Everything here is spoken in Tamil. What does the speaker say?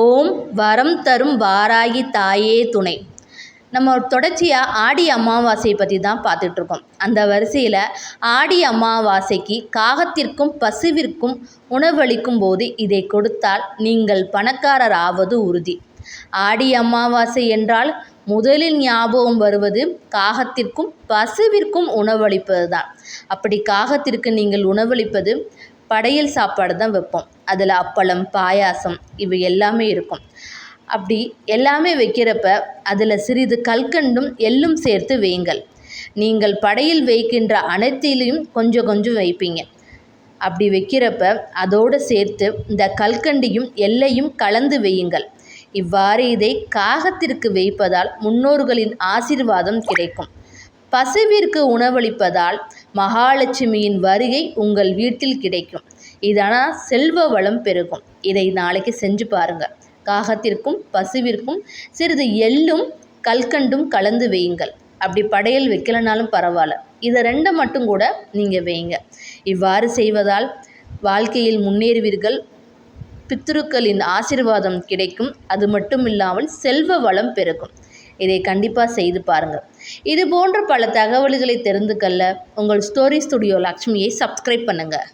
ஓம் வரம் தரும் வாராகி தாயே துணை. நம்ம தொடர்ச்சியாக ஆடி அமாவாசையை பற்றி தான் பார்த்துட்ருக்கோம் அந்த வரிசையில் ஆடி அமாவாசைக்கு காகத்திற்கும் பசுவிற்கும் உணவளிக்கும் போது இதை கொடுத்தால் நீங்கள் பணக்காரர் ஆவது உறுதி. ஆடி அமாவாசை என்றால் முதலில் ஞாபகம் வருவது காகத்திற்கும் பசுவிற்கும் உணவளிப்பது தான் அப்படி காகத்திற்கு நீங்கள் உணவளிப்பது படையல் சாப்பாடு தான் வைப்போம். அதில் அப்பளம் பாயாசம் இவை எல்லாமே இருக்கும். அப்படி எல்லாமே வைக்கிறப்ப அதில் சிறிது கல்கண்டும் எள்ளும் சேர்த்து வையுங்கள். நீங்கள் படையில் வைக்கின்ற அனைத்திலையும் கொஞ்சம் கொஞ்சம் வைப்பீங்க. அப்படி வைக்கிறப்ப அதோடு சேர்த்து இந்த கல்கண்டியும் எல்லையும் கலந்து வையுங்கள். இவ்வாறு இதை காகத்திற்கு வைப்பதால் முன்னோர்களின் ஆசிர்வாதம் கிடைக்கும். பசுவிற்கு உணவளிப்பதால் மகாலட்சுமியின் வருகை உங்கள் வீட்டில் கிடைக்கும். இதனால் செல்வ வளம் பெருகும். இதை நாளைக்கு செஞ்சு பாருங்கள் காகத்திற்கும் பசுவிற்கும் சிறிது எள்ளும் கல்கண்டும் கலந்து வையுங்கள். அப்படி படையல் வைக்கலனாலும் பரவாயில்ல. இதை ரெண்டை மட்டும் கூட நீங்கள் வைங்க இவ்வாறு செய்வதால் வாழ்க்கையில் முன்னேறுவீர்கள். பித்ருக்களின் ஆசிர்வாதம் கிடைக்கும். அது மட்டும் இல்லாமல் செல்வ வளம் பெருகும். இதை கண்டிப்பாக செய்து பாருங்கள் இது போன்ற பல தகவல்களை தெரிந்து கொள்ள உங்கள் ஸ்டோரி ஸ்டுடியோ லக்ஷ்மியை சப்ஸ்கிரைப் பண்ணுங்கள்